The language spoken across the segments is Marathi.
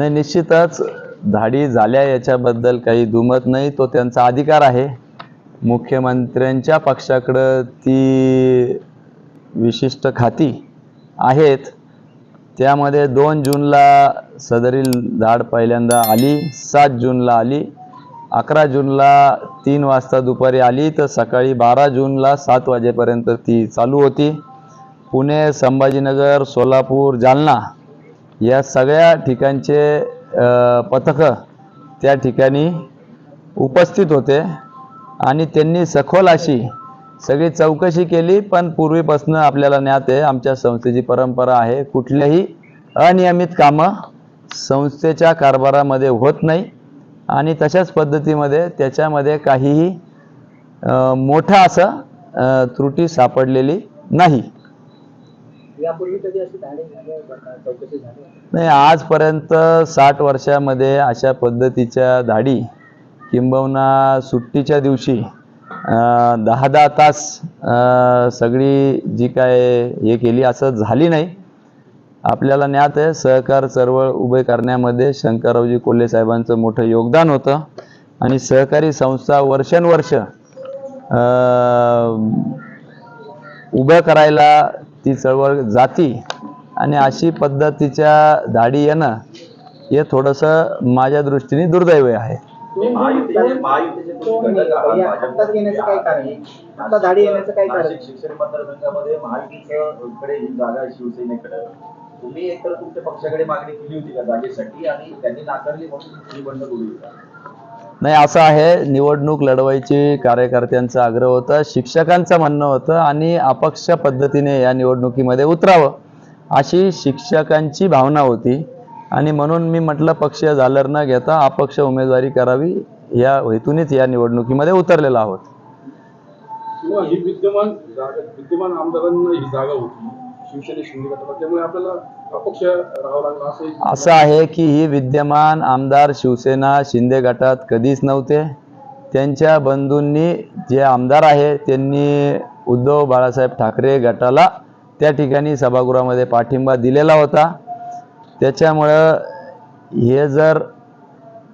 नाही निश्चितच धाडी झाल्या याच्याबद्दल काही दुमत नाही. तो त्यांचा अधिकार आहे. मुख्यमंत्र्यांच्या पक्षाकडं ती विशिष्ट खाती आहेत. त्यामध्ये दोन जूनला सदरील धाड पहिल्यांदा आली सात जूनला आली अकरा जूनला तीन वाजता दुपारी आली तर सकाळी बारा जूनला सात वाजेपर्यंत ती चालू होती. पुणे संभाजीनगर सोलापूर जालना या सगळ्या ठिकाणचे पथकं त्या ठिकाणी उपस्थित होते आणि त्यांनी सखोल अशी सगळी चौकशी केली पण पूर्वीपासून आपल्याला ज्ञात आहे आमच्या संस्थेची परंपरा आहे कुठल्याही अनियमित कामं संस्थेच्या कारभारामध्ये होत नाही आणि तशाच पद्धतीमध्ये त्याच्यामध्ये काहीही मोठा असं त्रुटी सापडलेली नाही. यापूर्वी कधी अशी धाडी चौकशी झाली? नाही आजपर्यंत साठ वर्षामध्ये अशा पद्धतीच्या धाडी किंबहुना सुट्टीच्या दिवशी दहा दहा तास सगळी जी काय हे केली असं झाली नाही. आपल्याला ज्ञात आहे सहकार चळवळ उभे करण्यामध्ये शंकररावजी कोल्हे साहेबांचं मोठं योगदान होतं. आणि सहकारी संस्था वर्षानुवर्ष उभं करायला ती चळवळ जाती आणि अशी पद्धतीच्या धाडी येणं हे थोडंसं माझ्या दृष्टीने दुर्दैव आहे. तुम्ही ही एकतर तुमच्या पक्षाकडे मागणी केली होती का जागेसाठी आणि त्यांनी नाकारली म्हणून तुम्ही बंड नाही असं आहे निवडणूक लढवायची कार्यकर्त्यांचा आग्रह होता शिक्षकांचं म्हणणं होतं आणि अपक्ष पद्धतीने या निवडणुकीमध्ये उतरावं अशी शिक्षकांची भावना होती. आणि म्हणून मी म्हटलं पक्ष झालर न घेता अपक्ष उमेदवारी करावी या हेतूनच या निवडणुकीमध्ये उतरलेलो आहोत. विद्यमान विद्यमान आमदारांना ही जागा होती शिवसेने त्यामुळे आपल्याला अपक्ष राहावं लागलं असं असं आहे की ही विद्यमान आमदार शिवसेना शिंदे गटात कधीच नव्हते. त्यांच्या बंधूंनी जे आमदार आहे त्यांनी उद्धव बाळासाहेब ठाकरे गटाला त्या ठिकाणी सभागृहामध्ये पाठिंबा दिलेला होता. त्याच्यामुळं हे जर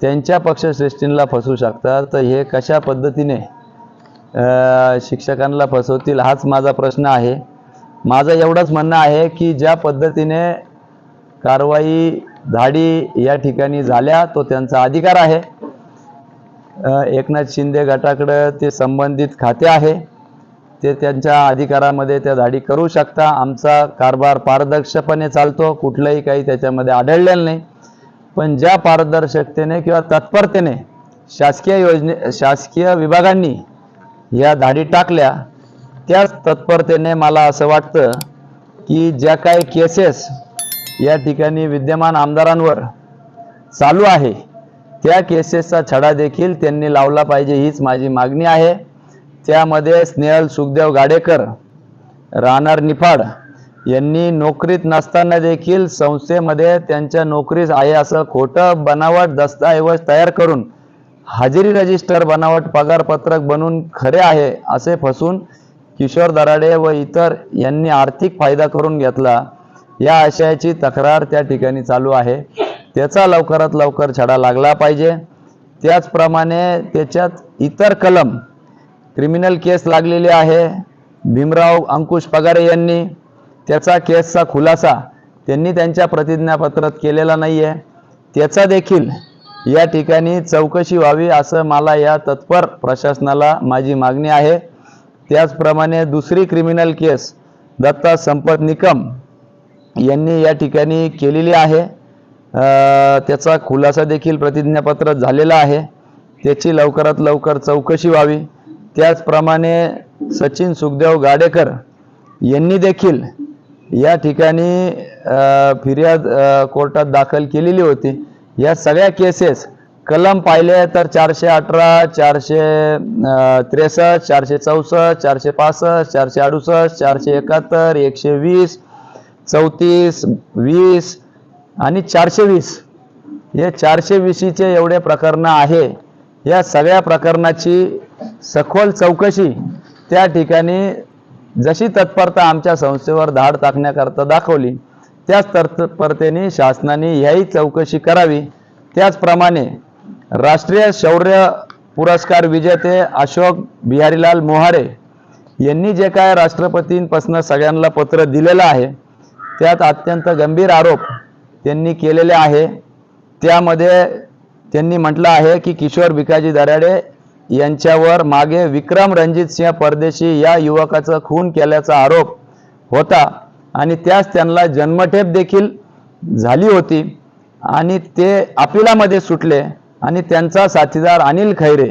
त्यांच्या पक्षश्रेष्ठींना फसवू शकतात तर हे कशा पद्धतीने शिक्षकांना फसवतील हाच माझा प्रश्न आहे. माझं एवढंच म्हणणं आहे की ज्या पद्धतीने कारवाई धाडी या ठिकाणी झाल्या तो त्यांचा अधिकार आहे. एकनाथ शिंदे गटाकडं ते संबंधित खाते आहे. ते त्यांच्या अधिकारामध्ये त्या धाडी करू शकता. आमचा कारभार पारदर्शकपणे चालतो. कुठलंही काही त्याच्यामध्ये आढळलेलं नाही. पण ज्या पारदर्शकतेने किंवा तत्परतेने शासकीय योजने शासकीय विभागांनी या धाडी टाकल्या त्याच तत्परतेने मला असं वाटतं की ज्या काही केसेस या ठिकाणी विद्यमान आमदारांवर चालू आहे त्या केसेसचा छडा देखील त्यांनी लावला पाहिजे हीच माझी मागणी आहे. त्यामध्ये स्नेहल सुखदेव गाडेकर राहणार निफाड यांनी नोकरीत नसताना देखील संस्थेमध्ये त्यांच्या नोकरीस आहे असं खोटं बनावट दस्तऐवज तयार करून हजेरी रजिस्टर बनावट पगारपत्रक बनून खरे आहे असे फसून किशोर दराडे व इतर यांनी आर्थिक फायदा करून घेतला. या आशयाची तक्रार त्या ठिकाणी चालू आहे. त्याचा लवकरात लवकर छडा लागला पाहिजे. त्याचप्रमाणे त्याच्यात इतर कलम क्रिमिनल केस लागलेली आहे. भीमराव अंकुश पगारे यांनी त्याचा केसचा खुलासा त्यांनी त्यांच्या प्रतिज्ञापत्रात केलेला नाही आहे त्याचा देखील या ठिकाणी चौकशी व्हावी असं मला या तत्पर प्रशासनाला माझी मागणी आहे. त्याचप्रमाणे दुसरी क्रिमिनल केस दत्ता संपत निकम यांनी या ठिकाणी केलेली आहे. त्याचा खुलासा देखील प्रतिज्ञापत्र झालेला आहे. त्याची लवकरात लवकर चौकशी व्हावी. त्याचप्रमाणे सचिन सुखदेव गाडेकर यांनी देखील या ठिकाणी फिर्याद कोर्टात दाखल केलेली होती. या सगळ्या केसेस कलम पाहिले तर चारशे अठरा चारशे त्रेसष्ट चारशे चौसष्ट चारशे पासष्ट चारशे अडुसष्ट चारशे एकाहत्तर एकशे वीस चौतीस वीस आणि चारशे वीस. हे चारशे वीसीचे एवढे प्रकरणं आहे. या सगळ्या प्रकरणाची सखोल चौकशी त्या ठिकाणी जशी तत्परता आमच्या संस्थेवर धाड टाकण्याकरता दाखवली त्याच तत्परतेने शासनाने याही चौकशी करावी. त्याचप्रमाणे राष्ट्रीय शौर्य पुरस्कार विजेते अशोक बिहारीलाल मोहारे यांनी जे काय राष्ट्रपतींपासून सगळ्यांना पत्र दिलेलं आहे त्यात अत्यंत गंभीर आरोप त्यांनी केलेले आहे. त्यामध्ये त्यांनी म्हटलं आहे की किशोर भिकाजी दराडे यांच्यावर मागे विक्रम रणजित सिंह परदेशी या युवकाचा खून केल्याचा आरोप होता आणि त्यास त्यांना जन्मठेप देखील झाली होती आणि ते अपिलामध्ये सुटले. आणि त्यांचा साथीदार अनिल खैरे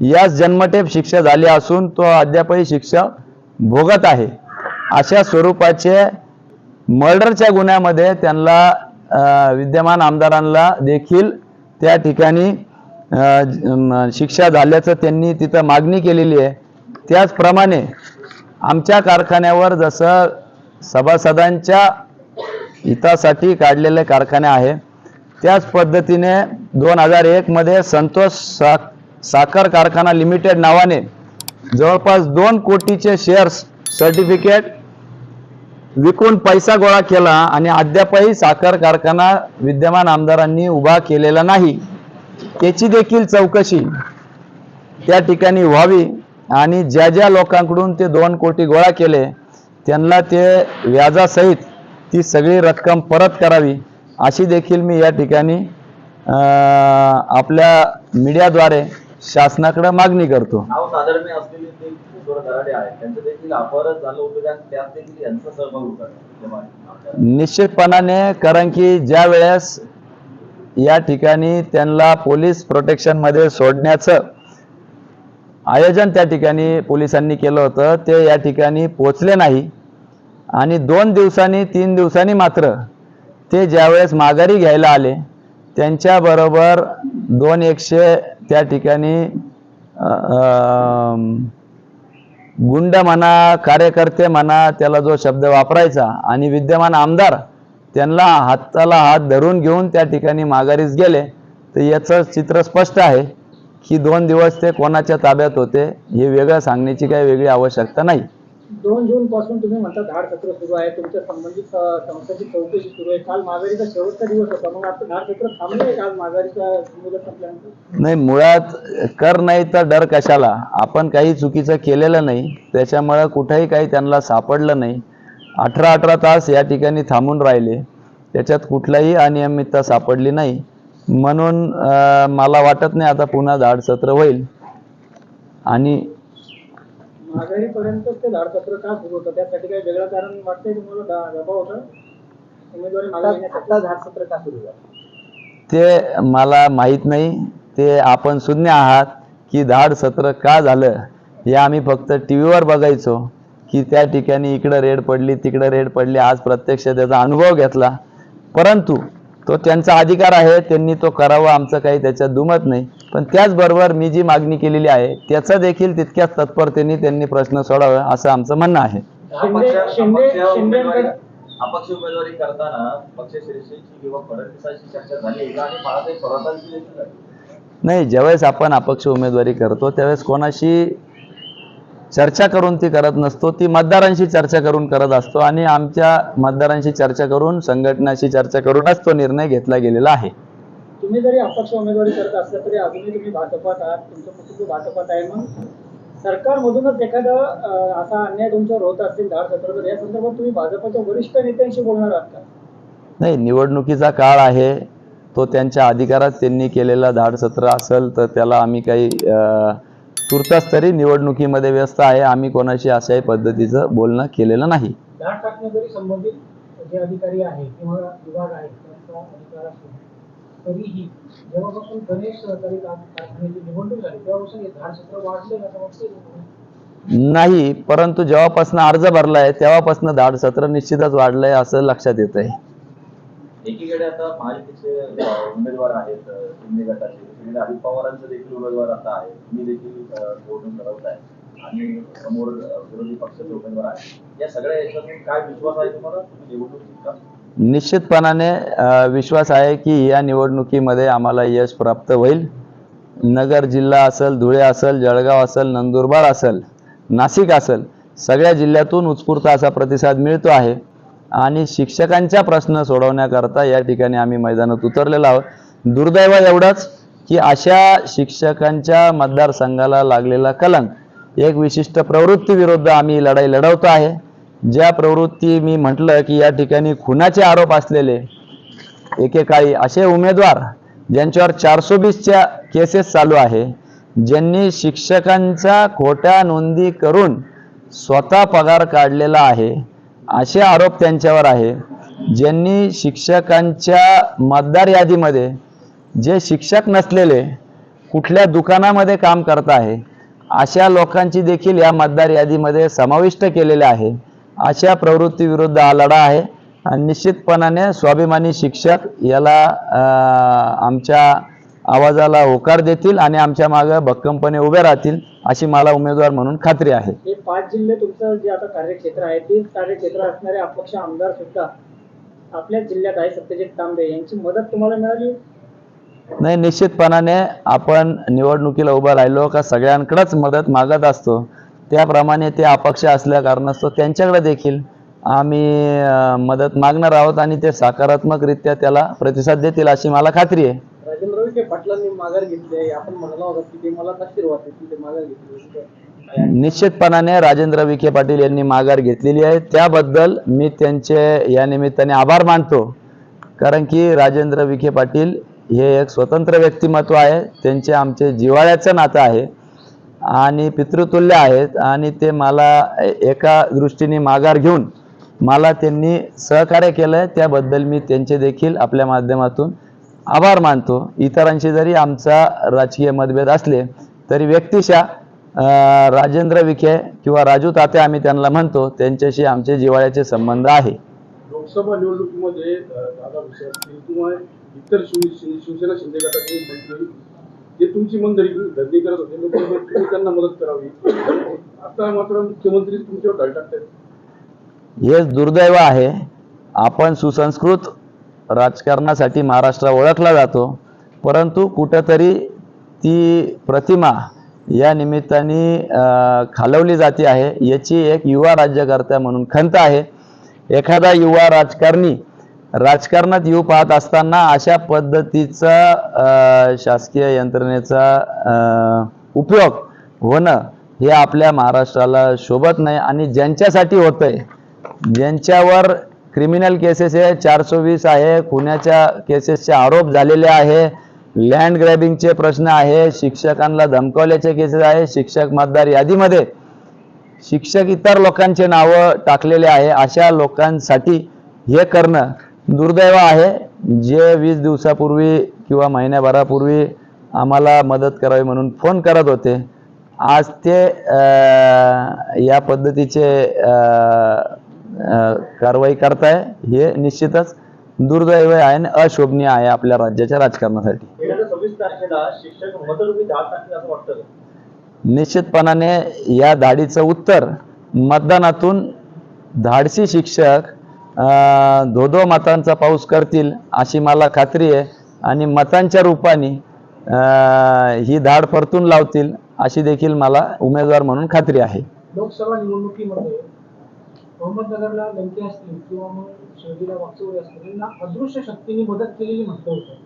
यास जन्मठेप शिक्षा झाली असून तो अद्यापही शिक्षा भोगत आहे. अशा स्वरूपाचे मर्डरच्या गुन्ह्यामध्ये त्यांना विद्यमान आमदारांना देखील त्या ठिकाणी शिक्षा झाल्याचं त्यांनी तिथं मागणी केलेली आहे. त्याचप्रमाणे आमच्या कारखान्यावर जसं सभासदांच्या हितासाठी काढलेले कारखाने आहे त्याच पद्धतीने दोन हजार एकमध्ये संतोष सा साखर कारखाना लिमिटेड नावाने जवळपास दोन कोटीचे शेअर्स सर्टिफिकेट विकून पैसा गोळा केला आणि अद्यापही साखर कारखाना विद्यमान आमदारांनी उभा केलेला नाही. त्याची देखील चौकशी त्या ठिकाणी व्हावी आणि ज्या ज्या लोकांकडून ते दोन कोटी गोळा केले त्यांना ते व्याजासहित ती सगळी रक्कम परत करावी. अशी देखील मी या ठिकाणी अं, आपल्या मीडियाद्वारे शासनाकडे मागणी करतो. निश्चितपणाने कारण की ज्या वेळेस या ठिकाणी त्यांना पोलीस प्रोटेक्शनमध्ये सोडण्याचं आयोजन त्या ठिकाणी पोलिसांनी केलं होतं ते या ठिकाणी पोचले नाही आणि दोन दिवसांनी तीन दिवसांनी मात्र ते ज्यावेळेस माघारी घ्यायला आले त्यांच्याबरोबर दोन एकशे त्या ठिकाणी गुंड म्हणा कार्यकर्ते म्हणा त्याला जो शब्द वापरायचा आणि विद्यमान आमदार त्यांना हाताला हात धरून घेऊन त्या ठिकाणी माघारीस गेले तर याचं चित्र स्पष्ट आहे की दोन दिवस ते कोणाच्या ताब्यात होते हे वेगळं सांगण्याची काही वेगळी आवश्यकता नाही. दोन जून पासून तुम्ही म्हणता धाड सत्र सुरू आहे तुमच्या संबंधित संस्थेची चौकशी सुरू आहे. काल माघारीचा शेवटचा दिवस होता मग आता धाड सत्र थांबले काल माघारीचा मुदत संपल्यानंतर? नाही मुळात कर नाही तर डर कशाला? आपण काही चुकीचं केलेलं नाही त्याच्यामुळं कुठेही काही त्यांना सापडलं नाही. अठरा अठरा तास या ठिकाणी थांबून राहिले त्याच्यात कुठलाही अनियमितता सापडली नाही. म्हणून मला वाटत नाही आता पुन्हा धाड सत्र होईल. आणि माघारीपर्यंत ते धाड सत्र का सुरू होतं? त्यासाठी काही वेगळं कारण वाटतंय तुम्हाला? दबाव होता? उमेदवारी मागे घेण्यासाठी? धाड सत्र का सुरू झालं? ते मला माहीत नाही. ते आपण शून्य आहात की धाड सत्र का झालं हे आम्ही फक्त टी व्हीवर बघायचो की त्या ठिकाणी इकडं रेड पडली तिकडं रेड पडली. आज प्रत्यक्ष त्याचा अनुभव घेतला. परंतु तो त्यांचा अधिकार आहे त्यांनी तो करावा आमचं काही त्याच्यात दुमत नाही. पण त्याचबरोबर मी जी मागणी केलेली आहे त्याचा देखील तितक्याच तत्परतेने त्यांनी प्रश्न सोडावा असं आमचं म्हणणं आहे. शिंदे- अपक्ष- उमेदवारी करताना पक्ष श्रेष्ठीची किंवा फडणवीसांची चर्चा झाली आहे का? आणि बाळासाहेब थोरातांची देखील झाली नाही ज्यावेळेस आपण अपक्ष उमेदवारी करतो त्यावेळेस कोणाशी चर्चा करून ती करत नसतो ती मतदारांशी चर्चा करून करत असतो. आणि आमच्या मतदारांशी चर्चा करून संघटनाशी चर्चा करूनच तो निर्णय घेतला गेलेला आहे. तुम्ही जरी अपक्ष उमेदवारी करत असला तरी अजूनही तुम्ही भाजपात आहात. तुमचं कुटुंब भाजपात आहे मग सरकारमधूनच एखादा असा अन्याय तुमच्यावर होत असतील धाड सत्र तर या संदर्भात तुम्ही भाजपच्या वरिष्ठ नेत्यांशी बोलणार आहात का? नाही निवडणुकीचा काळ आहे. तो त्यांच्या अधिकारात त्यांनी केलेला धाड सत्र असेल तर त्याला आम्ही काही तुर्तास तरी निवडणुकीमध्ये व्यस्त आहे. आम्ही कोणाशी अशाही पद्धतीचं बोलणं केलेलं नाही. धाड टाकण्याजरी संबंधित जे अधिकारी आहे किंवा विभाग आहे त्यांचा अधिकार असतो तरीही जेव्हापासून गणेश सहकारी कार- कारखान्याची निवडणूक झाली तेव्हापासून हे धाड सत्र वाढले असं वाटतं नाही परंतु जेव्हापासून अर्ज भरलाय तेव्हापासून धाड सत्र निश्चितच वाढलंय असं लक्षात येत आहे एकीकडे आता महायुतीचे उमेदवार आहेत शिंदे गटाचे दुसरीकडे अजित पवारांचे देखील उमेदवार आता आहे. तुम्ही देखील निवडणूक लढवताय आणि समोर विरोधी पक्षाचे उमेदवार आहेत. या सगळ्या याच्यातून काय विश्वास आहे तुम्हाला? तुम्ही निवडणूक जिंका. निश्चितपणाने विश्वास आहे की या निवडणुकीमध्ये आम्हाला यश प्राप्त होईल. नगर जिल्हा असेल धुळे असेल जळगाव असेल नंदुरबार असेल नाशिक असेल सगळ्या जिल्ह्यातून उत्स्फूर्त असा प्रतिसाद मिळतो आहे. आणि शिक्षकांच्या प्रश्न सोडवण्याकरता या ठिकाणी आम्ही मैदानात उतरलेलो आहोत. दुर्दैव एवढंच की अशा शिक्षकांच्या मतदारसंघाला लागलेला कलंक एक विशिष्ट प्रवृत्तीविरुद्ध आम्ही लढाई लढवतो आहे. ज्या प्रवृत्ती मी म्हटलं की या ठिकाणी खुनाचे आरोप असलेले एकेकाळी असे उमेदवार ज्यांच्यावर चारशे बीसच्या केसेस चालू आहे ज्यांनी शिक्षकांच्या खोट्या नोंदी करून स्वतः पगार काढलेला आहे असे आरोप त्यांच्यावर आहे. ज्यांनी शिक्षकांच्या मतदार यादीमध्ये जे शिक्षक नसलेले कुठल्या दुकानामध्ये काम करत आहे अशा लोकांची देखील या मतदार यादीमध्ये समाविष्ट केलेले आहे. अशा प्रवृत्तीविरुद्ध हा लढा आहे. आणि निश्चितपणाने स्वाभिमानी शिक्षक याला आमच्या आवाजाला होकार देतील आणि आमच्या मागं भक्कमपणे उभे राहतील अशी मला उमेदवार म्हणून खात्री आहे. हे पाच जिल्हे तुमचं जे आता कार्यक्षेत्र आहे तेच कार्यक्षेत्र असणारे अपक्ष आमदार सुद्धा आपल्याच जिल्ह्यात आहे सत्यजित तांबे. यांची मदत तुम्हाला मिळाली? नाही निश्चितपणाने आपण निवडणुकीला उभं राहिलो का सगळ्यांकडेच मदत मागत असतो. त्याप्रमाणे ते अपक्ष असल्या कारणास्तव त्यांच्याकडे देखील आम्ही मदत मागणार आहोत आणि ते सकारात्मकरित्या त्याला प्रतिसाद देतील अशी मला खात्री आहे. निश्चितपणाने राजेंद्र विखे पाटील यांनी माघार घेतलेली आहे. त्याबद्दल मी त्यांचे या निमित्ताने आभार मानतो. कारण की राजेंद्र विखे पाटील हे एक स्वतंत्र व्यक्तिमत्व आहे. त्यांचे आमचे जिव्हाळ्याचं नातं आहे. आणि पितृतुल्य आहेत आणि ते मला एका दृष्टीने माघार घेऊन मला त्यांनी सहकार्य केलं आहे त्याबद्दल मी त्यांचे देखील आपल्या माध्यमातून आभार मानतो. इतरांशी जरी आमचा राजकीय मतभेद असले तरी व्यक्तिशा राजेंद्र विखे किंवा राजू ताते आम्ही त्यांना म्हणतो त्यांच्याशी आमचे जिव्हाळ्याचे संबंध आहे. लोकसभा निवडणुकीमध्ये दादा विषय असतील किंवा इतर शिवसेना शिंदे गटाचे मंत्री जे तुमची मंडळी धंदे करत होते लोक तुम्ही त्यांना मदत करावी. आता मात्र मुख्यमंत्री तुमच्यावर ढळ टाकतात हे दुर्दैव आहे. आपण सुसंस्कृत राजकारणासाठी महाराष्ट्र ओळखला जातो परंतु कुठंतरी ती प्रतिमा या निमित्ताने खालवली जाते आहे. याची एक युवा राज्यकर्त्या म्हणून खंत आहे. एखादा युवा राजकारणी राजकारणात येऊ पाहत असताना अशा पद्धतीचा शासकीय यंत्रणेचा उपयोग होणं हे आपल्या महाराष्ट्राला शोभत नाही आणि ज्यांच्यासाठी होतंय ज्यांच्यावर क्रिमिनल केसेस आहे चारशे वीस आहे खुन्याच्या केसेसचे आरोप झालेले आहे लँड ग्रॅबिंगचे प्रश्न आहे शिक्षकांना धमकावल्याचे केसेस आहे शिक्षक मतदार यादीमध्ये शिक्षक इतर लोकांचे नावं टाकलेले आहे अशा लोकांसाठी हे करणं दुर्दैव आहे. जे वीस दिवसापूर्वी किंवा महिन्याभरापूर्वी आम्हाला मदत करावी म्हणून फोन करत होते आज ते या पद्धतीचे कारवाई करताय हे निश्चितच दुर्दैव आहे आणि अशोभनीय आहे आपल्या राज्याच्या राजकारणासाठी. निश्चितपणाने या धाडीचं उत्तर मतदानातून धाडसी शिक्षक धोधो मतांचा पाऊस करतील अशी मला खात्री आहे. आणि मतांच्या रूपाने ही धाड परतून लावतील अशी देखील मला उमेदवार म्हणून खात्री आहे. लोकसभा निवडणुकीमध्ये अहमदनगरला लंके असतील किंवा मग शिर्डीला असतील यांना अदृश्य शक्तीने मदत केलेली म्हटलं होतं.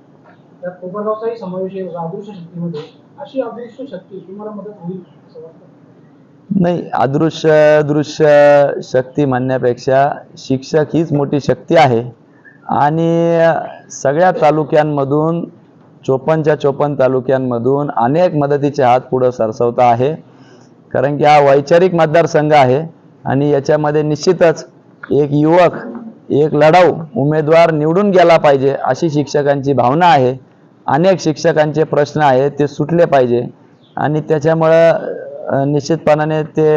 त्यात कोपरगावचाही समावेश आहे अदृश्य शक्तीमध्ये अशी अदृश्य शक्ती तुम्हाला मदत होईल असं वाटतं. नाही अदृश्य दृश्य शक्ती म्हणण्यापेक्षा शिक्षक हीच मोठी शक्ती आहे. आणि सगळ्या तालुक्यांमधून चोपन्नच्या चोपन्न तालुक्यांमधून अनेक मदतीचे हात पुढं सरसवता आहे. कारण की हा वैचारिक मतदारसंघ आहे आणि याच्यामध्ये निश्चितच एक युवक एक लढाऊ उमेदवार निवडून गेला पाहिजे अशी शिक्षकांची भावना आहे. अनेक शिक्षकांचे प्रश्न आहेत ते सुटले पाहिजे. आणि त्याच्यामुळं निश्चितपणाने ते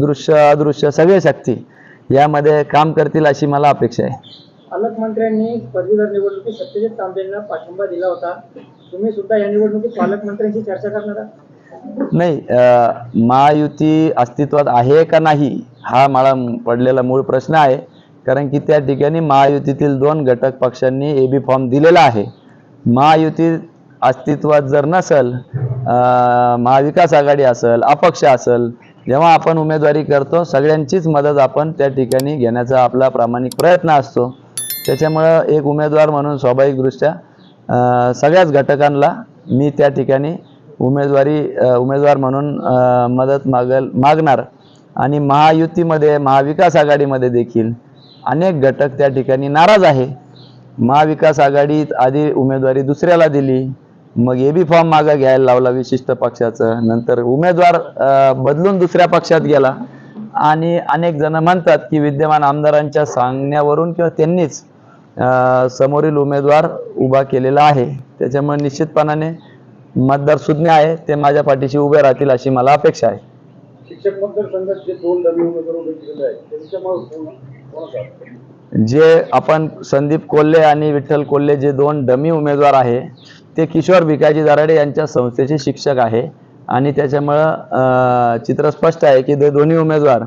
दृश्य अदृश्य सगळे शक्ती यामध्ये काम करतील अशी मला अपेक्षा आहे. पालकमंत्र्यांनी पदवीधर निवडणुकीत सत्यजित तांबेंना पाठिंबा दिला होता. तुम्ही सुद्धा या निवडणुकीत पालकमंत्र्यांशी चर्चा करणार नाही महायुती अस्तित्वात आहे का नाही हा मला पडलेला मूळ प्रश्न आहे. कारण की त्या ठिकाणी महायुतीतील दोन घटक पक्षांनी ए बी फॉर्म दिलेला आहे. महायुती अस्तित्वात जर नसल महाविकास आघाडी असेल अपक्ष असेल जेव्हा आपण उमेदवारी करतो सगळ्यांचीच मदत आपण त्या ठिकाणी घेण्याचा आपला प्रामाणिक प्रयत्न असतो. त्याच्यामुळं एक उमेदवार म्हणून स्वाभाविकदृष्ट्या सगळ्याच घटकांना मी त्या ठिकाणी उमेदवारी उमेदवार म्हणून मदत मागल मागणार. आणि महायुतीमध्ये महाविकास आघाडीमध्ये देखील अनेक घटक त्या ठिकाणी नाराज आहे. महाविकास आघाडीत आधी उमेदवारी दुसऱ्याला दिली मग ए बी फॉर्म मागं घ्यायला लावला विशिष्ट पक्षाचं. नंतर उमेदवार बदलून दुसऱ्या पक्षात गेला. आणि अनेक जण म्हणतात की विद्यमान आमदारांच्या सांगण्यावरून किंवा त्यांनीच समोरील उमेदवार उभा केलेला आहे. त्याच्यामुळे निश्चितपणाने मतदार सुज्ञ आहे ते माझ्या पाठीशी उभे राहतील अशी मला अपेक्षा आहे. शिक्षक मतदारसंघात जे दोन डमी उमेदवार उभे केलेले आहेत त्यांच्यामुळे कोण कोणाचा जे आपण संदीप कोल्हे आणि विठ्ठल कोल्हे जे दोन डमी उमेदवार आहे ते किशोर भिकाजी दराडे यांच्या संस्थेचे शिक्षक आहे. आणि त्याच्यामुळं चित्र स्पष्ट आहे की ते दोन्ही उमेदवार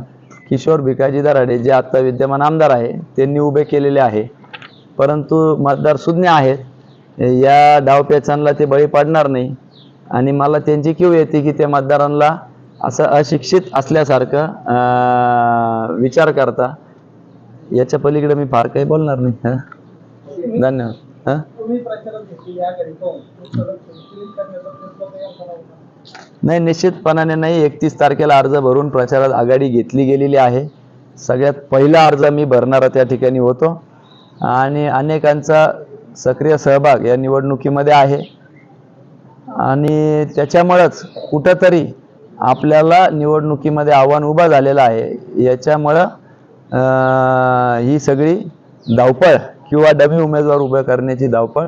किशोर भिकाजी दराडे जे आत्ता विद्यमान आमदार आहे त्यांनी उभे केलेले आहे. परंतु मतदार सुज्ञ आहेत. या डावपेचांना ते बळी पडणार नाही. आणि मला त्यांची क्यू येते की ते मतदारांना असं अशिक्षित असल्यासारखं विचार करता. याच्या पलीकडे मी फार काही बोलणार नाही. हां? धन्यवाद. हां? नाही निश्चितपणाने नाही. एकतीस तारखेला अर्ज भरून प्रचारात आघाडी घेतली गेलेली आहे. सगळ्यात पहिला अर्ज मी भरणारा त्या ठिकाणी होतो. आणि अनेकांचा सक्रिय सहभाग या निवडणुकीमध्ये आहे. आणि त्याच्यामुळंच कुठंतरी आपल्याला निवडणुकीमध्ये आव्हान उभं झालेलं आहे. याच्यामुळं ही सगळी धावपळ किंवा डमी उमेदवार उभं करण्याची धावपळ